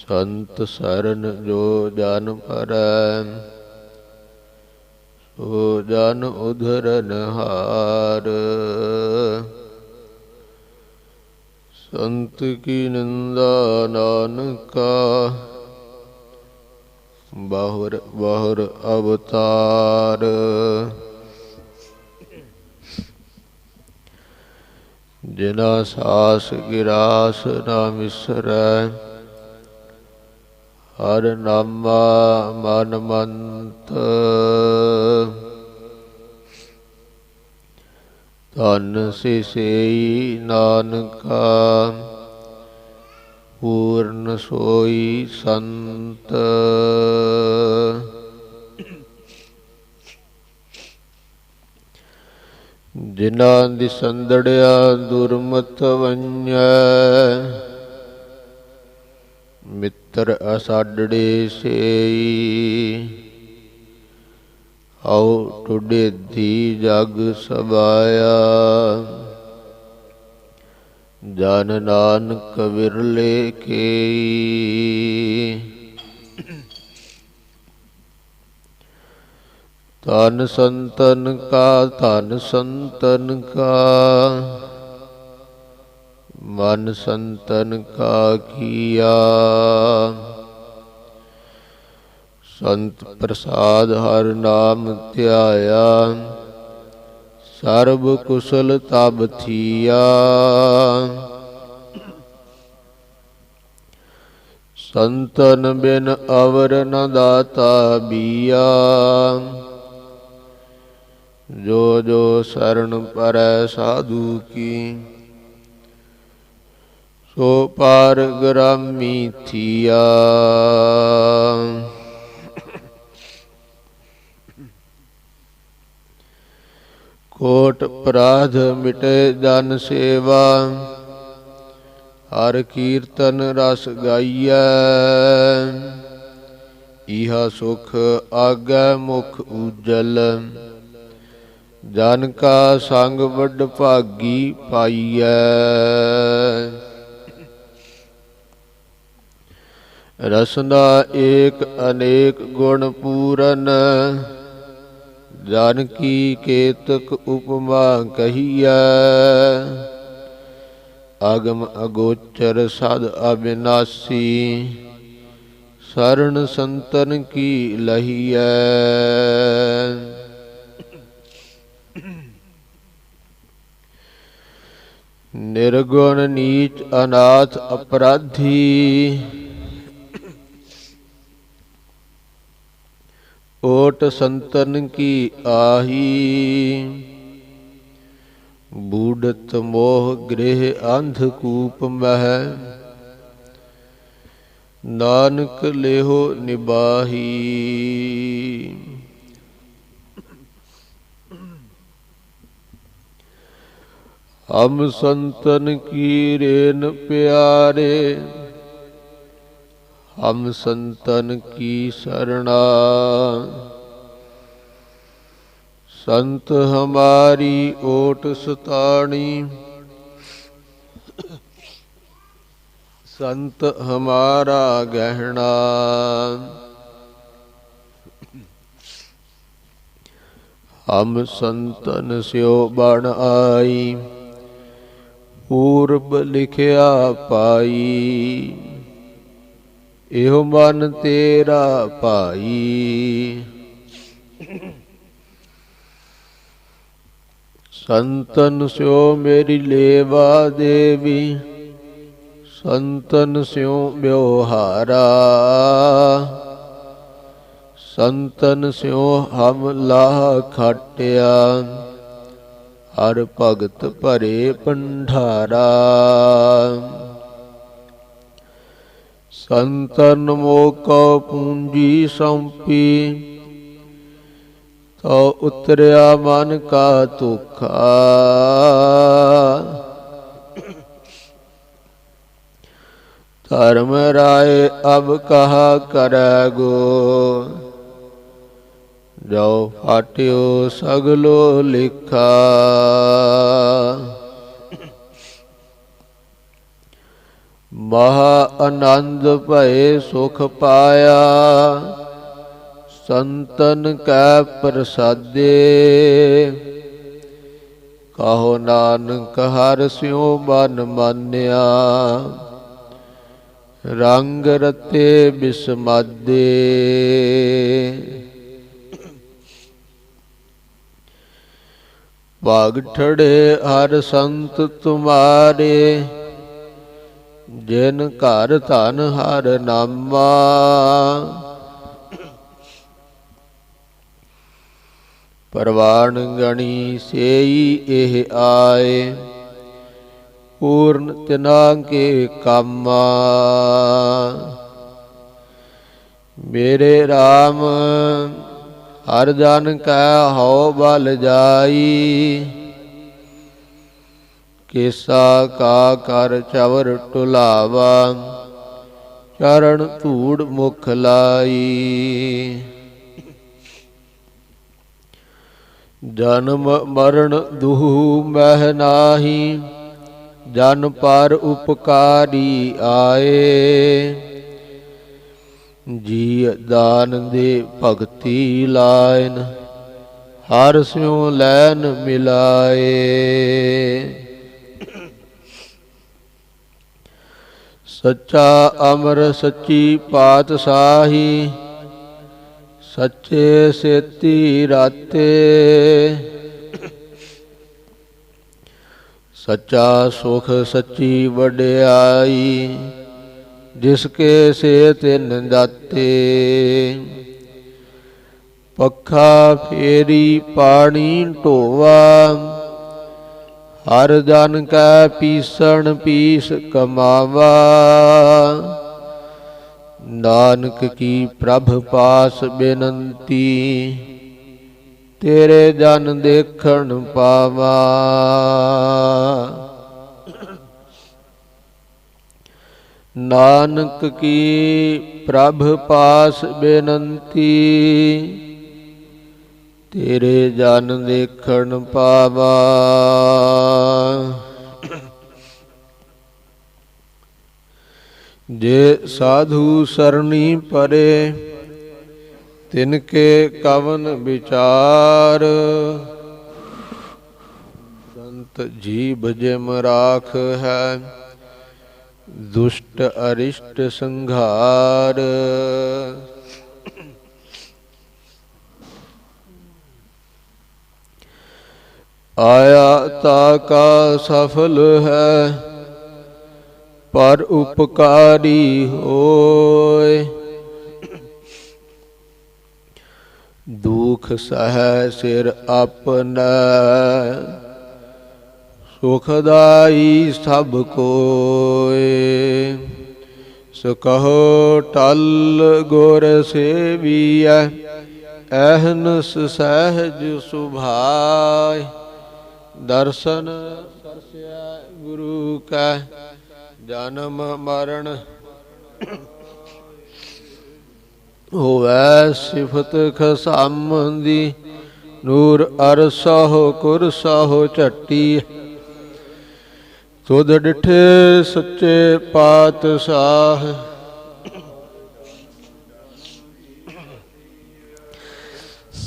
ਸੰਤ ਸਰਨ ਜੋ ਜਨ ਪਰੈ, ਸੋ ਜਨ ਉਧਰਨ ਹਾਰ ਸੰਤ ਕੀ ਨਿੰਦਾ ਨਾਨਕਾ, ਬਾਹੁਰ ਬਾਹੁਰ ਅਵਤਾਰ। ਜਿਨਾ ਸਾਸ ਗਿਰਾਸ ਨਾ ਮਿਸਰੈ ਹਰ ਨਾਮਾ ਮਨ ਮੰਤ ਧਨ ਸਿਸੇਈ ਨਾਨਕਾ, ਪੂਰਨ ਸੋਈ ਸੰਤ। ਜਿਨ੍ਹਾਂ ਦੀ ਸੰਦੜਿਆ ਦੁਰਮਤ ਵੰਜੈ ਮਿੱਤਰ ਅਸਾਡੜੇ ਸੇਈ। ਆਉ ਟੁਡੇ ਦੀ ਜਗ ਸਬਾਇਆ ਜਨ ਨਾਨਕ ਵਿਰਲੇ ਕੇਈ। ਤਨ ਸੰਤਨ ਕਾ, ਧਨ ਸੰਤਨ ਕਾ। ਮਨ ਸੰਤਨ ਕਾ ਕੀਆ। ਸੰਤ ਪ੍ਰਸਾਦ ਹਰ ਨਾਮ ਧਿਆਇਆ। ਸਰਬ ਕੁਸ਼ਲ ਤਬ ਥੀਆ। ਸੰਤਨ ਬਿਨ ਅਵਰ ਨ ਦਾਤਾ ਬੀਆ। ਜੋ ਜੋ ਸਰਣ ਪਰੈ ਸਾਧੂ ਕੀ। ਸੋ ਪਾਰ ਗ੍ਰਾਮੀ ਥੀਆ। ਕੋਟ ਅਪਰਾਧ ਮਿਟੇ ਜਨ ਸੇਵਾ, ਹਰ ਕੀਰਤਨ ਰਸ ਗਾਈਐ। ਇਹਾ ਸੁਖ ਆਗੈ ਮੁਖ ਉਜਲ, ਜਨ ਕਾ ਸੰਗ ਵੱਡ ਭਾਗੀ ਪਾਈਐ। ਰਸਨਾ ਏਕ ਅਨੇਕ ਗੁਣ ਪੂਰਨ, ਜਨ ਕੀ ਕੇਤਕ ਉਪਮਾ ਕਹੀਐ। ਆਗਮ ਅਗੋਚਰ ਸਦ ਅਬਿਨਾਸੀ ਸਰਣ ਸੰਤਨ ਕੀ ਲਹੀਐ। ਨਿਰਗੁਣ ਨੀਚ ਅਨਾਥ ਅਪਰਾਧੀ ਓਟ ਸੰਤਨ ਕੀ ਆਹੀ ਬੂਡਤ ਮੋਹ ਗ੍ਰਹਿ ਅੰਧ ਕੂਪ ਮਹਿ ਨਾਨਕ ਲਿਹੋ ਨਿਬਾਹੀ ਹਮ ਸੰਤਨ ਕੀ ਰੇਨ ਪਿਆਰੇ ਹਮ ਸੰਤਨ ਕੀ ਸਰਣਾ? ਸੰਤ ਹਮਾਰੀ ਓਟ ਸਤਾਣੀ। ਸੰਤ ਹਮਾਰਾ ਗਹਿਣਾ। ਹਮ ਸੰਤਨ ਸਿਓ ਬਣ ਆਈ। ਪੂਰਬ ਲਿਖਿਆ ਪਾਈ। ਇਹੋ ਮਨ ਤੇਰਾ ਭਾਈ। ਸੰਤਨ ਸਿਓ ਮੇਰੀ ਲੇਵਾ ਦੇਵੀ, ਸੰਤਨ ਸਿਓ ਬਿਵਹਾਰਾ ਸੰਤਨ ਸਿਓ ਹਮ ਲਾਹ ਖਾਟਿਆ, ਹਰ ਭਗਤ ਭਰੇ ਪੰਢਾਰਾ ਸੰਤਨ ਮੋਕੋ ਪੂੰਜੀ ਸੰਪੀ ਤੋ ਉਤਰਿਆ ਮਨ ਕਾ ਤੁਖਾ ਧਰਮ ਰਾਏ ਅਬ ਕਹਾ ਕਰੈ ਗੋ, ਜੋ ਫਾਟਿਓ ਸਗਲੋ ਲਿਖਾ। ਮਹਾ ਆਨੰਦ ਭਏ ਸੁਖ ਪਾਇਆ, ਸੰਤਨ ਕੈ ਪ੍ਰਸਾਦੇ। ਕਹੋ ਨਾਨਕ ਹਰ ਸਿਉ ਮਨ ਮਾਨਿਆ, ਰੰਗ ਰਤੇ ਬਿਸਮਾਦੇ। ਭਾਗ ਠੜੇ ਹਰ ਸੰਤ ਤੁਮਾਰੇ ਜਿਨ ਘਰ ਧਨ ਹਰ ਨਾਮਾ। ਪਰਵਾਨ ਗਣੀ ਸੇਈ ਇਹ ਆਏ, ਪੂਰਨ ਤਿਨਾ ਕੇ ਕਾਮਾ। ਮੇਰੇ RAM ਹਰ ਜਨ ਕੈ ਹਉ ਬਲ ਜਾਈ। ਕੇਸਾ ਕਾ ਕਰ ਚਵਰ ਟੁਲਾਵਾ, ਚਰਨ ਧੂੜ ਮੁਖ ਲਾਈ। ਜਨਮ ਮਰਨ ਦੁਹੁ ਮਹਿ ਨਾਹੀ, ਜਨ ਪਰ ਉਪਕਾਰੀ ਆਏ। ਜੀ ਦਾਨ ਦੇ ਭਗਤੀ ਲਾਇਨ, ਹਰ ਸਿਉ ਲੈਨ ਮਿਲਾਏ। ਸੱਚਾ ਅਮਰ ਸੱਚੀ ਪਾਤਸ਼ਾਹੀ, ਸੱਚੇ ਸੇਤੀ ਰਾਤੇ। ਸੱਚਾ ਸੁਖ ਸੱਚੀ ਵਡਿਆਈ, ਜਿਸ ਕੇ ਸੇ ਤਿਨ ਦਾਤੇ। ਪੱਖਾ ਫੇਰੀ ਪਾਣੀ ਢੋਵਾ ਹਰ ਜਨ ਕੈ ਪੀਸਣ ਪੀਸ ਕਮਾਵਾ। ਨਾਨਕ ਕੀ ਪ੍ਰਭ ਪਾਸ ਬੇਨੰਤੀ, ਤੇਰੇ ਜਨ ਦੇਖਣ ਪਾਵਾ। ਨਾਨਕ ਕੀ ਪ੍ਰਭ ਪਾਸ ਬੇਨੰਤੀ ਤੇਰੇ ਜਨ ਦੇਖਣ ਪਾਵਾ। ਜੇ ਸਾਧੂ ਸਰਣੀ ਪਰੇ ਤਿਨ ਕੇ ਕਵਨ ਵਿਚਾਰ। ਸੰਤ ਜੀਬ ਜਿਮ ਰਾਖ ਹੈ, ਦੁਸ਼ਟ ਅਰਿਸ਼ਟ ਸੰਘਾਰ। ਆਇਆ ਤਾ ਕਾ ਸਫਲ ਹੈ, ਪਰ ਉਪਕਾਰੀ ਹੋਏ। ਦੁਖ ਸਹਿ ਸਿਰ ਆਪਣਾ, ਸੁਖਦਾਈ ਸਭ ਕੋਏ। ਸੋ ਕਹੋ ਟਲ ਗੁਰ ਸੇਵੀਐ ਐਹਨਸ ਸਹਿਜ ਸੁਭਾਇ ਦਰਸ਼ਨ ਸਰਸਿਆ ਗੁਰੂ ਕੈ, ਜਨਮ ਮਰਨ। ਹੋਵੈ ਸਿਫਤ ਖਸਮ ਦੀ ਨੂਰ ਅਰਸਹੁ ਕੁਰਸਹੁ ਝੱਟੀ। ਤੁਧ ਡਿਠੇ ਸੱਚੇ ਪਾਤਸ਼ਾਹ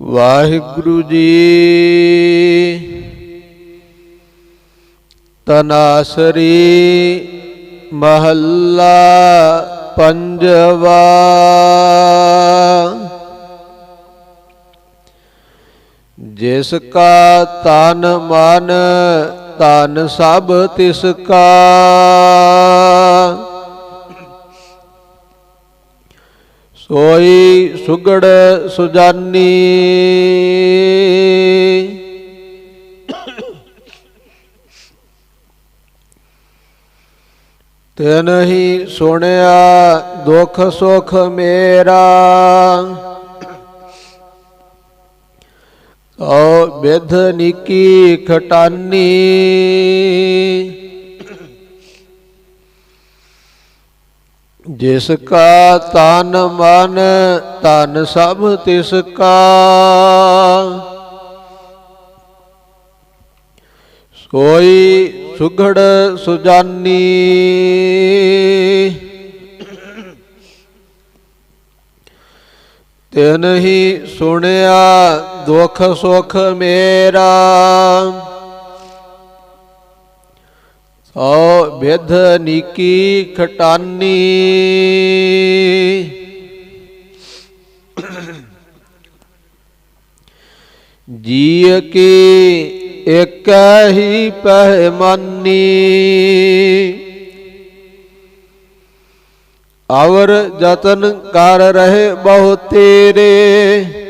ਵਾਹਿਗੁਰੂ ਜੀ। ਤਨਾਸਰੀ ਮਹੱਲਾ ਪੰਜਵਾ। ਜਿਸ ਕਾ ਤਨ ਮਨ ਤਨ ਸਭ ਤਿਸ ਕਾ। ਸੋਈ ਸੁਗੜ ਸੁਜਾਨੀ ਤਿਨ ਹੀ ਸੁਣਿਆ ਦੁਖ ਸੁਖ ਮੇਰਾ ਓ ਬਿਧ ਨਿਕੀ ਜਿਸ ਕਾ ਤਨ ਮਨ, ਤਨ ਸਭ ਤਿਸ ਕਾ। ਸੋਈ ਸੁਘੜ ਸੁਜਾਨੀ। ਤਿਨ ਹੀ ਸੁਣਿਆ ਦੁੱਖ ਸੁਖ ਮੇਰਾ। ਸੋ ਵਿਧ ਨੀਕੀ ਖਟਾਨੀ ਜੀ ਕੀ ਇਕ ਹੀ ਪਹਿਮਾਨੀ ਅਵਰ ਜਤਨ ਕਰ ਰਹੇ ਬਹੁ ਤੇਰੇ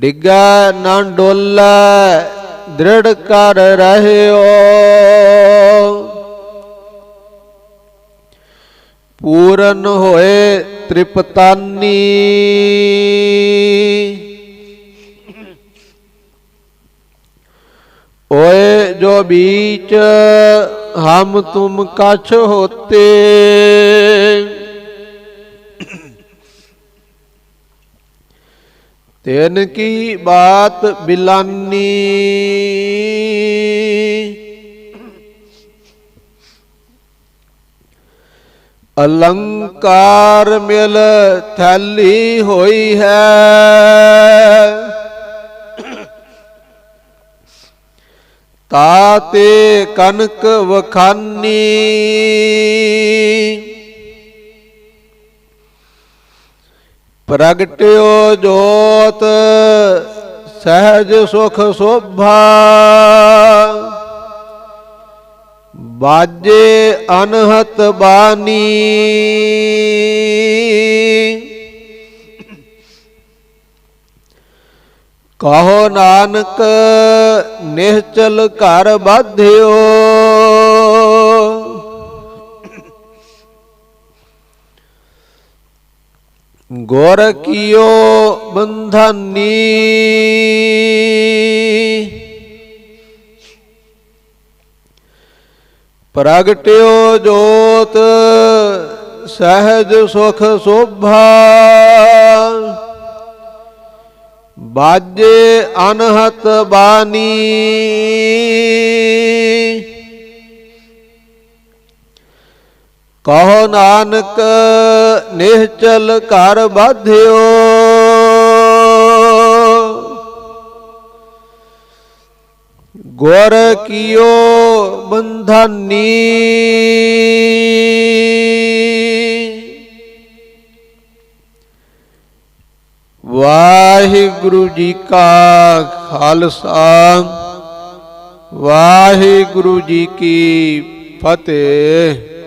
ਡਿੱਗਾ ਨਾ ਡੋਲਾ, ਦ੍ਰਿੜ ਕਰ ਰਹਿਓ। ਪੂਰਨ ਹੋਏ ਤ੍ਰਿਪਤਾਨੀ। ਓਏ ਜੋ ਬੀਚ ਹਮ ਤੁਮ ਕਛ ਹੋਤੇ ਤਿਨ ਕੀ ਬਾਤ ਬਿਲਾਨੀ? ਅਲੰਕਾਰ ਮਿਲ ਥੈਲੀ ਹੋਈ ਹੈ। ਤਾਤੇ ਕਨਕ ਵਖਾਨੀ। ਪ੍ਰਗਟਿਓ ਜੋਤ ਸਹਿਜ ਸੁਖ ਸੋਭਾ। ਬਾਜੇ ਅਨਹਤ ਬਾਨੀ ਕਹੋ ਨਾਨਕ ਨਿਹਚਲ ਘਰ ਬਾਧਿਓ। ਗੁਰ ਕੀਓ ਬੰਧਾਨੀ। ਪ੍ਰਗਟਿਓ ਜੋਤ ਸਹਿਜ ਸੁਖ ਸੋਭਾ। ਬਾਜੇ ਅਨਹਤ ਬਾਣੀ ਕਹੋ ਨਾਨਕ ਨਿਹਚਲ ਘਰ ਬਾਧਿਓ ਗੁਰ ਕੀਓ ਬੰਧਨੀ ਵਾਹਿਗੁਰੂ ਜੀ ਕਾ ਖਾਲਸਾ ਵਾਹਿਗੁਰੂ ਜੀ ਕੀ ਫਤਿਹ